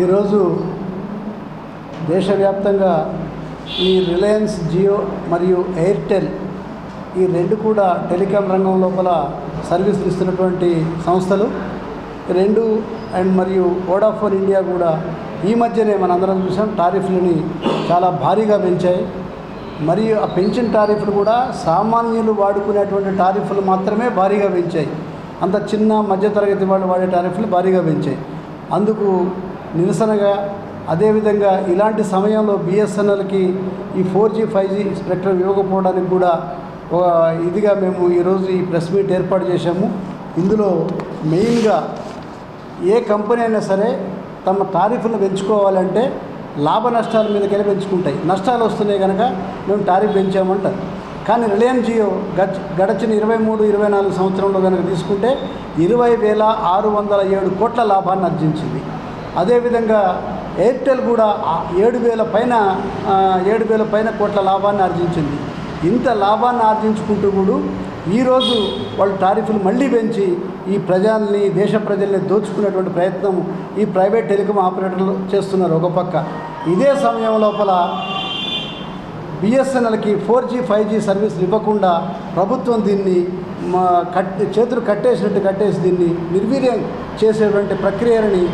ఈరోజు దేశవ్యాప్తంగా ఈ రిలయన్స్ జియో మరియు ఎయిర్టెల్ ఈ రెండు కూడా టెలికాం రంగం లోపల సర్వీసులు ఇస్తున్నటువంటి సంస్థలు. రెండు అండ్ మరియు వోడాఫోన్ ఇండియా కూడా ఈ మధ్యనే మనందరం చూసాం టారిఫ్లని చాలా భారీగా పెంచాయి. మరియు ఆ పెంచిన టారిఫ్లు కూడా సామాన్యులు వాడుకునేటువంటి టారిఫ్లు మాత్రమే భారీగా పెంచాయి. అంత చిన్న మధ్యతరగతి వాళ్ళు వాడే టారిఫ్లు భారీగా పెంచాయి. అందుకు నిరసనగా అదేవిధంగా ఇలాంటి సమయంలో బిఎస్ఎన్ఎల్కి ఈ four G five G spectrum ఇవ్వకపోవడానికి కూడా ఒక ఇదిగా మేము ఈరోజు ఈ ప్రెస్ మీట్ ఏర్పాటు చేశాము. ఇందులో మెయిన్గా ఏ కంపెనీ అయినా సరే తమ టారిఫ్ను పెంచుకోవాలంటే లాభ నష్టాల మీదకెళ్ళి పెంచుకుంటాయి. నష్టాలు వస్తున్నాయి కనుక మేము టారిఫ్ పెంచామంటారు. కానీ రిలయన్స్ జియో గచ్ గడచిన ఇరవై మూడు ఇరవై నాలుగు సంవత్సరంలో కనుక తీసుకుంటే ఇరవై వేల ఆరు వందల ఏడు కోట్ల లాభాన్ని ఆర్జించింది. అదేవిధంగా ఎయిర్టెల్ కూడా ఏడు వేల పైన ఏడు వేల పైన కోట్ల లాభాన్ని ఆర్జించింది. ఇంత లాభాన్ని ఆర్జించుకుంటూ కూడా ఈరోజు వాళ్ళు టారిఫ్లు మళ్ళీ పెంచి ఈ ప్రజల్ని దేశ ప్రజల్ని దోచుకునేటువంటి ప్రయత్నం ఈ ప్రైవేట్ టెలికాం ఆపరేటర్లు చేస్తున్నారు ఒక పక్క. ఇదే సమయం లోపల బిఎస్ఎన్ఎల్కి ఫోర్ జీ ఫైవ్ జీ సర్వీసులు ఇవ్వకుండా ప్రభుత్వం దీన్ని మా కట్ చేతులు కట్టేసినట్టు కట్టేసి దీన్ని నిర్వీర్యం చేసేటువంటి ప్రక్రియని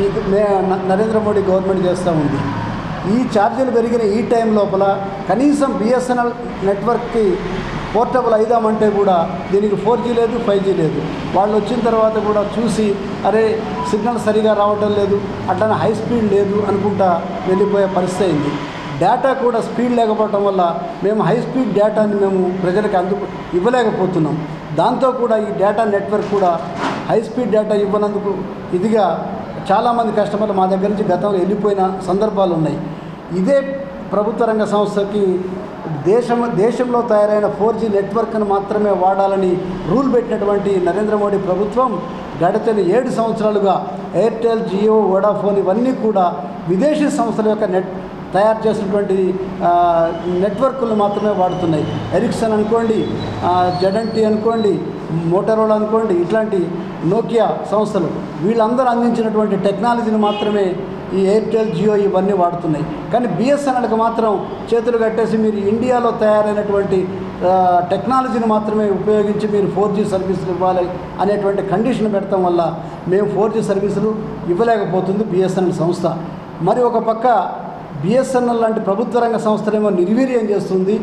ఈ మే- న- నరేంద్ర మోడీ గవర్నమెంట్ చేస్తూ ఉంది. ఈ ఛార్జీలు పెరిగిన ఈ టైం లోపల కనీసం బిఎస్ఎన్ఎల్ నెట్వర్క్కి పోర్టబుల్ అయిదామంటే కూడా దీనికి ఫోర్ జీ లేదు ఫైవ్ జీ లేదు. వాళ్ళు వచ్చిన తర్వాత కూడా చూసి అరే సిగ్నల్ సరిగా రావటం లేదు అట్లనే హై స్పీడ్ లేదు అనుకుంటా వెళ్ళిపోయే పరిస్థితి అయింది. డేటా కూడా స్పీడ్ లేకపోవటం వల్ల మేము హై స్పీడ్ డేటాని మేము ప్రజలకు అందు ఇవ్వలేకపోతున్నాం. దాంతో కూడా ఈ డేటా నెట్వర్క్ కూడా హై స్పీడ్ డేటా ఇవ్వనందుకు ఇదిగా చాలామంది కస్టమర్లు మా దగ్గర నుంచి గతంలో వెళ్ళిపోయిన సందర్భాలు ఉన్నాయి. ఇదే ప్రభుత్వ రంగ సంస్థకి దేశం దేశంలో తయారైన ఫోర్ జీ నెట్వర్క్ను మాత్రమే వాడాలని రూల్ పెట్టినటువంటి నరేంద్ర మోడీ ప్రభుత్వం గడిచిన ఏడు సంవత్సరాలుగా ఎయిర్టెల్ జియో వోడాఫోన్ ఇవన్నీ కూడా విదేశీ సంస్థల యొక్క నెట్ తయారు చేసినటువంటి నెట్వర్క్లు మాత్రమే వాడుతున్నాయి. ఎరిక్సన్ అనుకోండి జెడంటీ అనుకోండి మోటరోల్ అనుకోండి ఇట్లాంటి నోకియా సంస్థలు వీళ్ళందరూ అందించినటువంటి టెక్నాలజీని మాత్రమే ఈ ఎయిర్టెల్ జియో ఇవన్నీ వాడుతున్నాయి. కానీ బిఎస్ఎన్ఎల్కి మాత్రం చేతులు కట్టేసి మీరు ఇండియాలో తయారైనటువంటి టెక్నాలజీని మాత్రమే ఉపయోగించి మీరు ఫోర్ జీ సర్వీసులు ఇవ్వాలి అనేటువంటి కండిషన్ పెడతాం వల్ల మేము ఫోర్ జీ సర్వీసులు ఇవ్వలేకపోతుంది బిఎస్ఎన్ఎల్ సంస్థ. మరి ఒక పక్క బిఎస్ఎన్ఎల్ లాంటి ప్రభుత్వ రంగ సంస్థలేమో నిర్వీర్యం చేస్తుంది.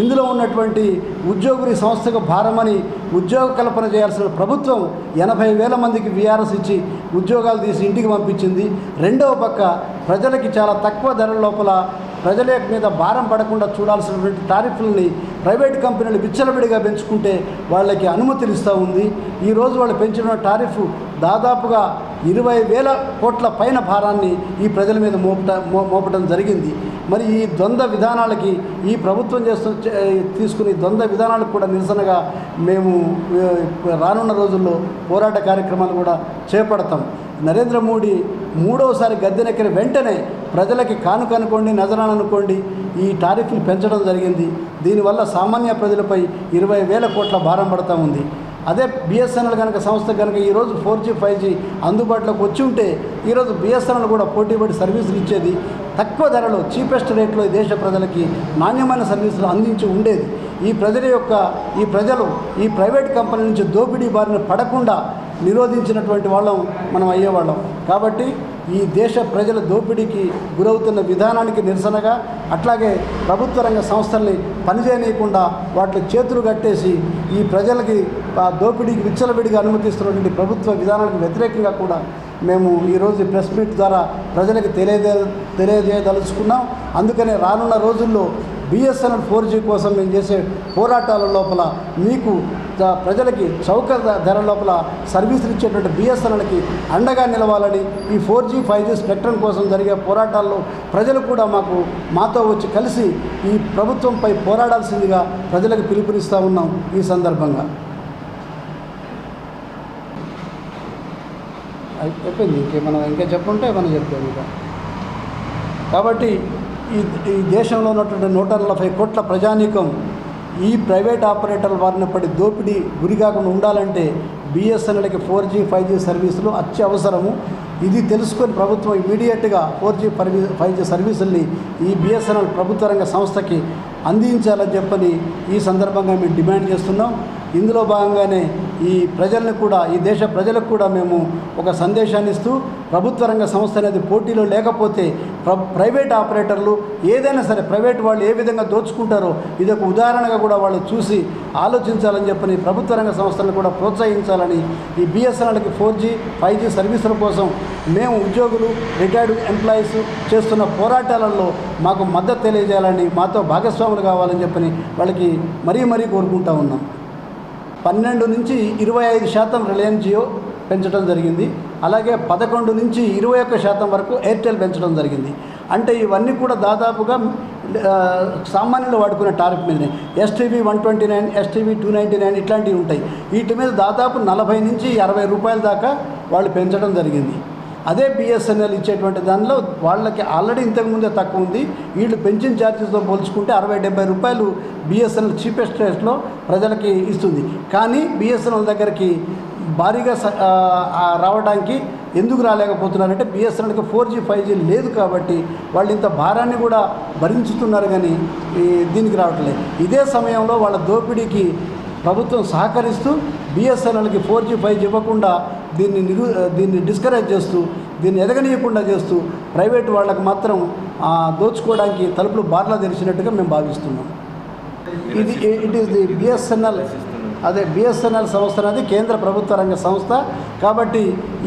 ఇందులో ఉన్నటువంటి ఉద్యోగులు సంస్థకు భారమని ఉద్యోగ కల్పన చేయాల్సిన ప్రభుత్వం ఎనభై వేల మందికి విఆర్ఎస్ ఇచ్చి ఉద్యోగాలు తీసి ఇంటికి పంపించింది. రెండవ పక్క ప్రజలకి చాలా తక్కువ ధరల లోపల ప్రజల మీద భారం పడకుండా చూడాల్సినటువంటి టారిఫ్లని ప్రైవేట్ కంపెనీలు విచ్చలవిడిగా పెంచుకుంటే వాళ్ళకి అనుమతులు ఇస్తూ ఉంది. ఈరోజు వాళ్ళు పెంచిన టారిఫ్ దాదాపుగా ఇరవై వేల కోట్ల పైన భారాన్ని ఈ ప్రజల మీద మోపట మో మోపటం జరిగింది. మరి ఈ ద్వంద్వ విధానాలకి ఈ ప్రభుత్వం చేస్తు తీసుకుని ద్వంద్వ విధానాలకు కూడా నిరసనగా మేము రానున్న రోజుల్లో పోరాట కార్యక్రమాలు కూడా చేపడతాం. నరేంద్ర మోడీ మూడవసారి గద్దెనెక్కిన వెంటనే ప్రజలకి కానుక అనుకోండి నజరాన్ అనుకోండి ఈ టారిఫ్లు పెంచడం జరిగింది. దీనివల్ల సామాన్య ప్రజలపై ఇరవై వేల కోట్ల భారం పడతా ఉంది. అదే బిఎస్ఎన్ఎల్ కనుక సంస్థ కనుక ఈరోజు ఫోర్ జీ ఫైవ్ జీ అందుబాటులోకి వచ్చి ఉంటే ఈరోజు బిఎస్ఎన్ఎల్ కూడా పోటీపడి సర్వీసులు ఇచ్చేది. తక్కువ ధరలో చీపెస్ట్ రేట్లో ఈ దేశ ప్రజలకి నాణ్యమైన సర్వీసులు అందించి ఉండేది. ఈ ప్రజల యొక్క ఈ ప్రజలు ఈ ప్రైవేట్ కంపెనీ నుంచి దోపిడీ బారిన పడకుండా నిరోధించినటువంటి వాళ్ళం మనం అయ్యేవాళ్ళం. కాబట్టి ఈ దేశ ప్రజల దోపిడీకి గురవుతున్న విధానానికి నిరసనగా అట్లాగే ప్రభుత్వ రంగ సంస్థల్ని పనిచేయనీయకుండా వాటి చేతులు కట్టేసి ఈ ప్రజలకి దోపిడీకి విచ్చలవిడిగా అనుమతిస్తున్నటువంటి ప్రభుత్వ విధానాలకు వ్యతిరేకంగా కూడా మేము ఈరోజు ప్రెస్ మీట్ ద్వారా ప్రజలకు తెలియజే తెలియజేయదలుచుకున్నాం. అందుకనే రానున్న రోజుల్లో బిఎస్ఎన్ఎల్ ఫోర్ జీ కోసం మేము చేసే పోరాటాల లోపల మీకు ప్రజలకి చౌక ధర లోపల సర్వీసులు ఇచ్చేటువంటి బిఎస్ఎన్ఎల్కి అండగా నిలవాలని ఈ four G five G spectrum కోసం జరిగే పోరాటాల్లో ప్రజలు కూడా మాకు మాతో వచ్చి కలిసి ఈ ప్రభుత్వంపై పోరాడాల్సిందిగా ప్రజలకు పిలుపునిస్తూ ఉన్నాం ఈ సందర్భంగా. అయిపోయింది. ఇంకేమన్నా ఇంకా చెప్పుంటే మనం చెప్తాం ఇంకా. కాబట్టి ఈ ఈ దేశంలో ఉన్నటువంటి నూట నలభై కోట్ల ప్రజానీకం ఈ ప్రైవేట్ ఆపరేటర్ల వారినప్పటి పడి దోపిడీ గురికాకుండా ఉండాలంటే బిఎస్ఎన్ఎల్కి ఫోర్ జీ ఫైవ్ జీ సర్వీసులు అత్యవసరము. ఇది తెలుసుకొని ప్రభుత్వం ఇమీడియట్గా ఫోర్ జీ పర్వీ ఫైవ్ జీ సర్వీసుల్ని ఈ బిఎస్ఎన్ఎల్ ప్రభుత్వ రంగ సంస్థకి అందించాలని చెప్పని ఈ సందర్భంగా మేము డిమాండ్ చేస్తున్నాం. ఇందులో భాగంగానే ఈ ప్రజలను కూడా ఈ దేశ ప్రజలకు కూడా మేము ఒక సందేశాన్ని ఇస్తూ ప్రభుత్వ రంగ సంస్థ అనేది పోటీలో లేకపోతే ప్ర ప్రైవేట్ ఆపరేటర్లు ఏదైనా సరే ప్రైవేట్ వాళ్ళు ఏ విధంగా దోచుకుంటారో ఇది ఒక ఉదాహరణగా కూడా వాళ్ళు చూసి ఆలోచించాలని చెప్పని ప్రభుత్వ రంగ సంస్థలను కూడా ప్రోత్సహించాలని ఈ బిఎస్ఎన్ఎల్కి ఫోర్ జీ ఫైవ్ జీ సర్వీసుల కోసం మేము ఉద్యోగులు రిటైర్డ్ ఎంప్లాయీస్ చేస్తున్న పోరాటాలలో మాకు మద్దతు తెలియజేయాలని మాతో భాగస్వాములు కావాలని చెప్పని వాళ్ళకి మరీ మరీ కోరుకుంటా ఉన్నాం. పన్నెండు నుంచి ఇరవై ఐదు శాతం రిలయన్స్ జియో పెంచడం జరిగింది. అలాగే పదకొండు నుంచి ఇరవై ఒక్క శాతం వరకు ఎయిర్టెల్ పెంచడం జరిగింది. అంటే ఇవన్నీ కూడా దాదాపుగా సామాన్యులు వాడుకునే టారిఫ్ మీదనే. STV one twenty nine STV two ninety nine ఇట్లాంటివి ఉంటాయి. వీటి మీద దాదాపు నలభై నుంచి అరవై రూపాయల దాకా వాళ్ళు పెంచడం జరిగింది. అదే బిఎస్ఎన్ఎల్ ఇచ్చేటువంటి దానిలో వాళ్ళకి ఆల్రెడీ ఇంతకుముందే తక్కువ ఉంది. వీళ్ళు పెన్షన్ ఛార్జెస్తో పోల్చుకుంటే అరవై డెబ్బై రూపాయలు బిఎస్ఎన్ఎల్ చీపెస్ట్ రేట్లో ప్రజలకి ఇస్తుంది. కానీ బిఎస్ఎన్ఎల్ దగ్గరికి భారీగా స- రావడానికి ఎందుకు రాలేకపోతున్నారంటే బిఎస్ఎన్ఎల్కి ఫోర్ జీ ఫైవ్ జీ లేదు కాబట్టి వాళ్ళు ఇంత భారాన్ని కూడా భరించుతున్నారు కానీ దీనికి రావట్లేదు. ఇదే సమయంలో వాళ్ళ దోపిడీకి ప్రభుత్వం సహకరిస్తూ బిఎస్ఎన్ఎల్కి ఫోర్ జీ ఫైవ్ జీ ఇవ్వకుండా దీన్ని నిరు దీన్ని డిస్కరేజ్ చేస్తూ దీన్ని ఎదగనీయకుండా చేస్తూ ప్రైవేట్ వాళ్ళకు మాత్రం దోచుకోవడానికి తలుపులు బార్లా తెరిచినట్టుగా మేము భావిస్తున్నాం. ఇది ఇట్ ఈస్ ది బిఎస్ఎన్ఎల్ అదే బిఎస్ఎన్ఎల్ సంస్థ అనేది కేంద్ర ప్రభుత్వ రంగ సంస్థ. కాబట్టి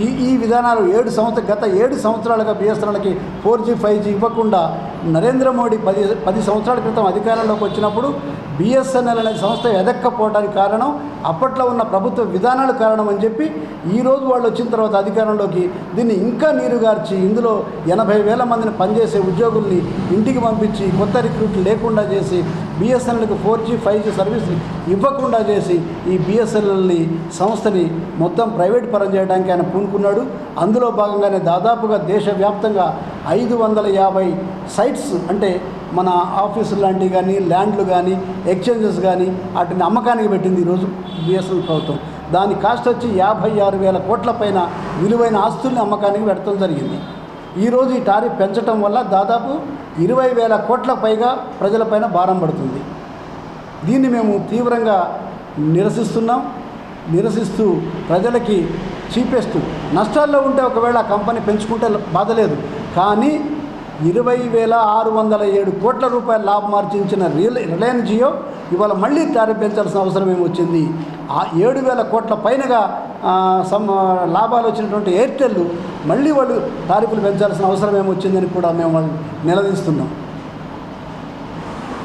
ఈ ఈ విధానాలు ఏడు సంవత్సర గత ఏడు సంవత్సరాలుగా బిఎస్ఎన్ఎల్కి ఫోర్ జీ ఫైవ్ జీ ఇవ్వకుండా నరేంద్ర మోడీ పది పది సంవత్సరాల క్రితం అధికారంలోకి వచ్చినప్పుడు బిఎస్ఎన్ఎల్ అనే సంస్థ ఎదక్కపోవడానికి కారణం అప్పట్లో ఉన్న ప్రభుత్వ విధానాలు కారణం అని చెప్పి ఈరోజు వాళ్ళు వచ్చిన తర్వాత అధికారంలోకి దీన్ని ఇంకా నీరుగార్చి ఇందులో ఎనభై వేల మందిని పనిచేసే ఉద్యోగుల్ని ఇంటికి పంపించి కొత్త రిక్రూట్లు లేకుండా చేసి బిఎస్ఎన్ఎల్కి ఫోర్ జీ ఫైవ్ జీ సర్వీసులు ఇవ్వకుండా చేసి ఈ బిఎస్ఎన్ఎల్ని సంస్థని మొత్తం ప్రైవేట్ పరం చేయడానికి ఆయన పూనుకున్నాడు. అందులో భాగంగానే దాదాపుగా దేశవ్యాప్తంగా ఐదు వందల యాభై సైట్స్ అంటే మన ఆఫీసులు లాంటివి కానీ ల్యాండ్లు కానీ ఎక్స్చేంజెస్ కానీ వాటిని అమ్మకానికి పెట్టింది ఈరోజు బిఎస్ఎన్ఎల్ ప్రభుత్వం. దాని కాస్ట్ వచ్చి యాభై ఆరు వేల కోట్ల పైన విలువైన ఆస్తుల్ని అమ్మకానికి పెట్టడం జరిగింది. ఈరోజు ఈ టారిఫ్ పెంచడం వల్ల దాదాపు ఇరవై వేల కోట్ల పైగా ప్రజలపైన భారం పడుతుంది. దీన్ని మేము తీవ్రంగా నిరసిస్తున్నాం. నిరసిస్తూ ప్రజలకి చీపెస్ట్ నష్టాల్లో ఉంటే ఒకవేళ కంపెనీ పెంచుకుంటే బాధలేదు కానీ ఇరవై వేల ఆరు వందల ఏడు కోట్ల రూపాయల లాభం ఆర్జించిన రియల్ రిలయన్స్ జియో ఇవాళ మళ్ళీ టారిఫ్ పెంచాల్సిన అవసరం ఏమొచ్చింది? ఆ ఏడు వేల కోట్ల పైనగా సమ్ లాభాలు వచ్చినటువంటి ఎయిర్టెల్ మళ్ళీ వాళ్ళు టారిఫ్లు పెంచాల్సిన అవసరం ఏమొచ్చిందని కూడా మేము వాళ్ళు నిలదీస్తున్నాం.